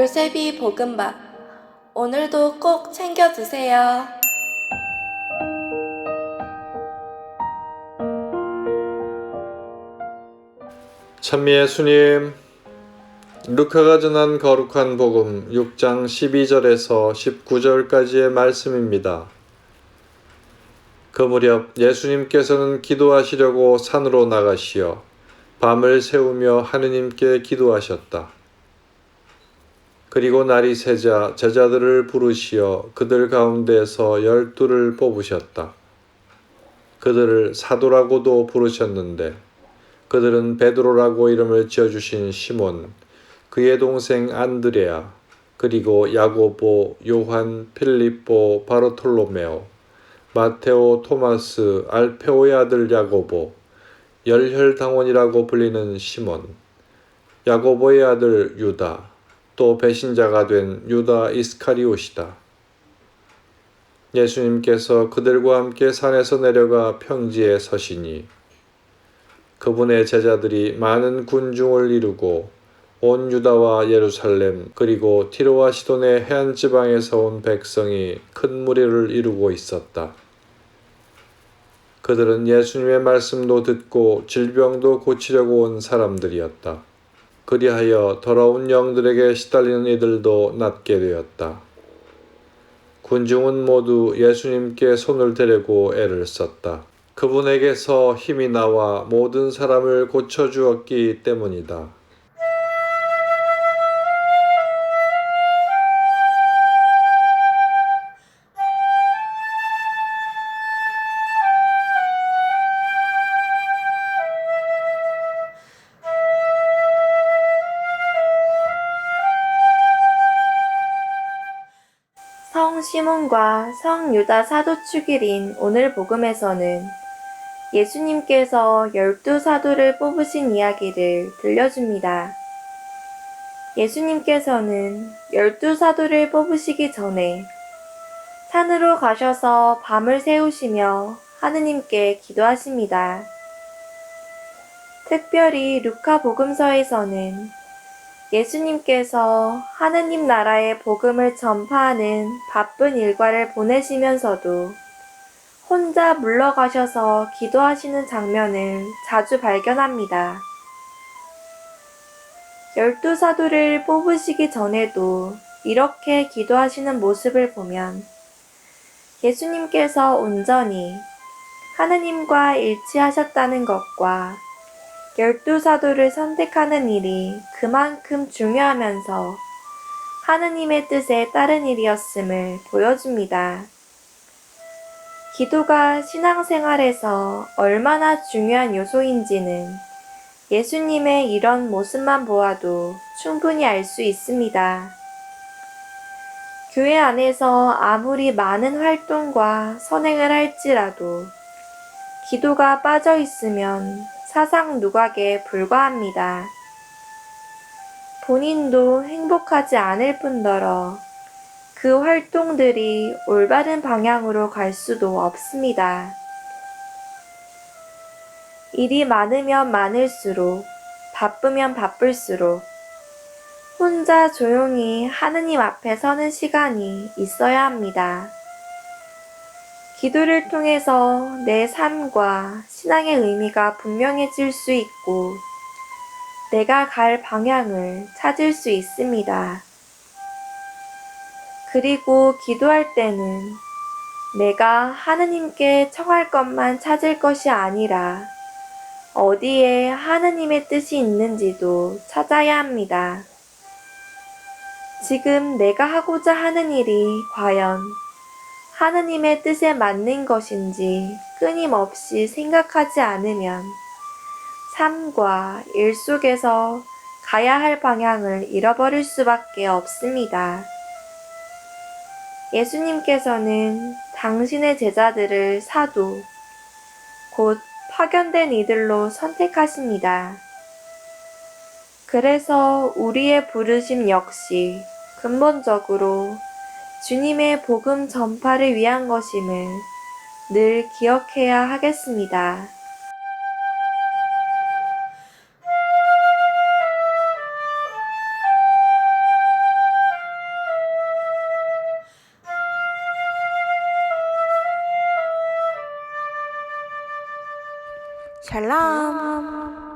요셉이 볶음밥. 오늘도 꼭 챙겨 드세요. 찬미의 수님, 루카가 전한 거룩한 복음 6장 12절에서 19절까지의 말씀입니다. 그 무렵 예수님께서는 기도하시려고 산으로 나가시어 밤을 새우며 하느님께 기도하셨다. 그리고 날이 새자 제자들을 부르시어 그들 가운데서 열두를 뽑으셨다. 그들을 사도라고도 부르셨는데 그들은 베드로라고 이름을 지어 주신 시몬, 그의 동생 안드레아, 그리고 야고보, 요한, 필립보, 바로톨로메오, 마테오, 토마스, 알페오의 아들 야고보, 열혈당원이라고 불리는 시몬, 야고보의 아들 유다, 또 배신자가 된 유다 이스카리옷이다. 예수님께서 그들과 함께 산에서 내려가 평지에 서시니 그분의 제자들이 많은 군중을 이루고 온 유다와 예루살렘 그리고 티로와 시돈의 해안 지방에서 온 백성이 큰 무리를 이루고 있었다. 그들은 예수님의 말씀도 듣고 질병도 고치려고 온 사람들이었다. 그리하여 더러운 영들에게 시달리는 이들도 낫게 되었다. 군중은 모두 예수님께 손을 대려고 애를 썼다. 그분에게서 힘이 나와 모든 사람을 고쳐주었기 때문이다. 성 시몬과 성 유다 사도 축일인 오늘 복음에서는 예수님께서 열두 사도를 뽑으신 이야기를 들려줍니다. 예수님께서는 열두 사도를 뽑으시기 전에 산으로 가셔서 밤을 새우시며 하느님께 기도하십니다. 특별히 루카 복음서에서는 예수님께서 하느님 나라의 복음을 전파하는 바쁜 일과를 보내시면서도 혼자 물러가셔서 기도하시는 장면을 자주 발견합니다. 열두 사도를 뽑으시기 전에도 이렇게 기도하시는 모습을 보면 예수님께서 온전히 하느님과 일치하셨다는 것과 열두 사도를 선택하는 일이 그만큼 중요하면서 하느님의 뜻에 따른 일이었음을 보여줍니다. 기도가 신앙생활에서 얼마나 중요한 요소인지는 예수님의 이런 모습만 보아도 충분히 알 수 있습니다. 교회 안에서 아무리 많은 활동과 선행을 할지라도 기도가 빠져 있으면 사상 누각에 불과합니다. 본인도 행복하지 않을 뿐더러 그 활동들이 올바른 방향으로 갈 수도 없습니다. 일이 많으면 많을수록, 바쁘면 바쁠수록, 혼자 조용히 하느님 앞에 서는 시간이 있어야 합니다. 기도를 통해서 내 삶과 신앙의 의미가 분명해질 수 있고, 내가 갈 방향을 찾을 수 있습니다. 그리고 기도할 때는 내가 하느님께 청할 것만 찾을 것이 아니라 어디에 하느님의 뜻이 있는지도 찾아야 합니다. 지금 내가 하고자 하는 일이 과연 하느님의 뜻에 맞는 것인지 끊임없이 생각하지 않으면 삶과 일 속에서 가야 할 방향을 잃어버릴 수밖에 없습니다. 예수님께서는 당신의 제자들을 사도, 곧 파견된 이들로 선택하십니다. 그래서 우리의 부르심 역시 근본적으로 주님의 복음 전파를 위한 것임을 늘 기억해야 하겠습니다. 샬롬.